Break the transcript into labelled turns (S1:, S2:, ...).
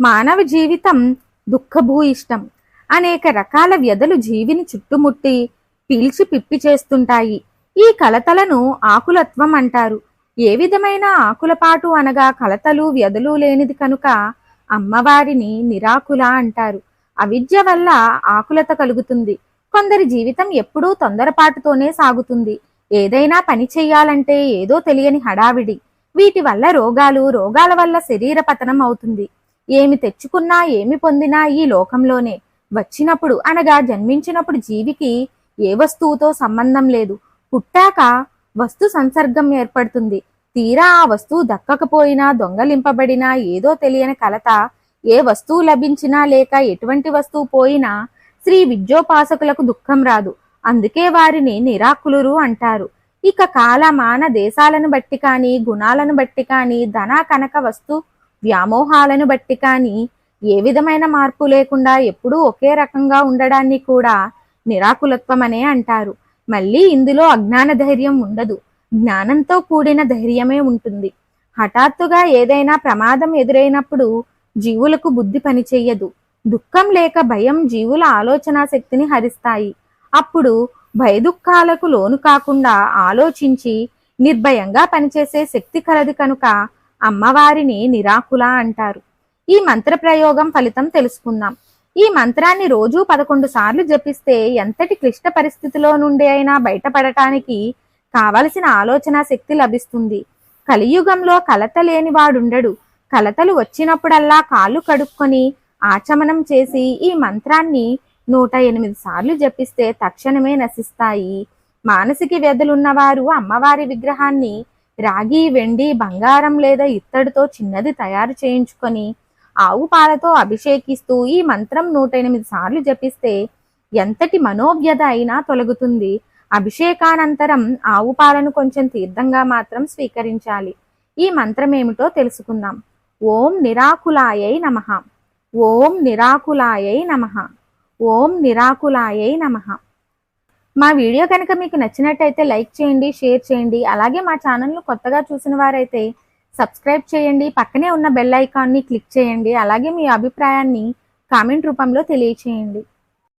S1: మానవ జీవితం దుఃఖభూయిష్టం. అనేక రకాల వ్యధలు జీవిని చుట్టుముట్టి పీల్చి పిప్పి చేస్తుంటాయి. ఈ కలతలను ఆకులత్వం అంటారు. ఏ విధమైన ఆకులపాటు అనగా కలతలు వ్యధలు లేనిది కనుక అమ్మవారిని నిరాకుల అంటారు. అవిద్య వల్ల ఆకులత కలుగుతుంది. కొందరి జీవితం ఎప్పుడూ తొందరపాటుతోనే సాగుతుంది. ఏదైనా పని చెయ్యాలంటే ఏదో తెలియని హడావిడి. వీటి వల్ల రోగాలు రోగాల వల్ల శరీర పతనం అవుతుంది. ఏమి తెచ్చుకున్నా ఏమి పొందినా ఈ లోకంలోనే. వచ్చినప్పుడు అనగా జన్మించినప్పుడు జీవికి ఏ వస్తువుతో సంబంధం లేదు. పుట్టాక వస్తు సంసర్గం ఏర్పడుతుంది. తీరా ఆ వస్తువు దక్కకపోయినా దొంగలింపబడినా ఏదో తెలియని కలత ఏ వస్తువు లభించినా లేక ఎటువంటి వస్తువు పోయినా శ్రీ విద్యోపాసకులకు దుఃఖం రాదు. అందుకే వారిని నిరాకులురు అంటారు. ఇక కాలమాన దేశాలను బట్టి కానీ గుణాలను బట్టి కానీ ధన కనక వస్తు వ్యామోహాలను బట్టి కానీ ఏ విధమైన మార్పు లేకుండా ఎప్పుడూ ఒకే రకంగా ఉండడాన్ని కూడా నిరాకులత్వం అనే అంటారు. మళ్ళీ ఇందులో అజ్ఞాన ధైర్యం ఉండదు. జ్ఞానంతో కూడిన ధైర్యమే ఉంటుంది. హఠాత్తుగా ఏదైనా ప్రమాదం ఎదురైనప్పుడు జీవులకు బుద్ధి పనిచేయదు దుఃఖం లేక భయం జీవుల ఆలోచనా శక్తిని హరిస్తాయి. అప్పుడు భయదుఖాలకు లోను కాకుండా ఆలోచించి నిర్భయంగా పనిచేసే శక్తి కలది కనుక అమ్మవారిని నిరాకుల అంటారు. ఈ మంత్ర ప్రయోగం ఫలితం తెలుసుకుందాం. ఈ మంత్రాన్ని రోజు పదకొండు సార్లు జపిస్తే ఎంతటి క్లిష్ట పరిస్థితిలో నుండి అయినా బయటపడటానికి కావలసిన ఆలోచన శక్తి లభిస్తుంది. కలియుగంలో కలత లేని వాడుండడు. కలతలు వచ్చినప్పుడల్లా కాళ్ళు కడుక్కొని ఆచమనం చేసి ఈ మంత్రాన్ని నూట ఎనిమిది సార్లు జపిస్తే తక్షణమే నశిస్తాయి. మానసిక వ్యధలున్నవారు అమ్మవారి విగ్రహాన్ని రాగి వెండి బంగారం లేదా ఇత్తడితో చిన్నది తయారు చేయించుకొని ఆవు పాలతో అభిషేకిస్తూ ఈ మంత్రం నూట ఎనిమిది సార్లు జపిస్తే ఎంతటి మనోవ్యధ అయినా తొలగుతుంది. అభిషేకానంతరం ఆవు పాలను కొంచెం తీర్థంగా మాత్రం స్వీకరించాలి. ఈ మంత్రం ఏమిటో తెలుసుకుందాం. ఓం నిరాకులాయై నమః. ఓం నిరాకులాయై నమః. ఓం నిరాకులాయై నమః. మా వీడియో కనుక మీకు నచ్చినట్టయితే లైక్ చేయండి షేర్ చేయండి. అలాగే మా ఛానల్ను కొత్తగా చూసిన వారైతే సబ్స్క్రైబ్ చేయండి పక్కనే ఉన్న బెల్ ఐకాన్ని క్లిక్ చేయండి. అలాగే మీ అభిప్రాయాన్ని కామెంట్ రూపంలో తెలియచేయండి.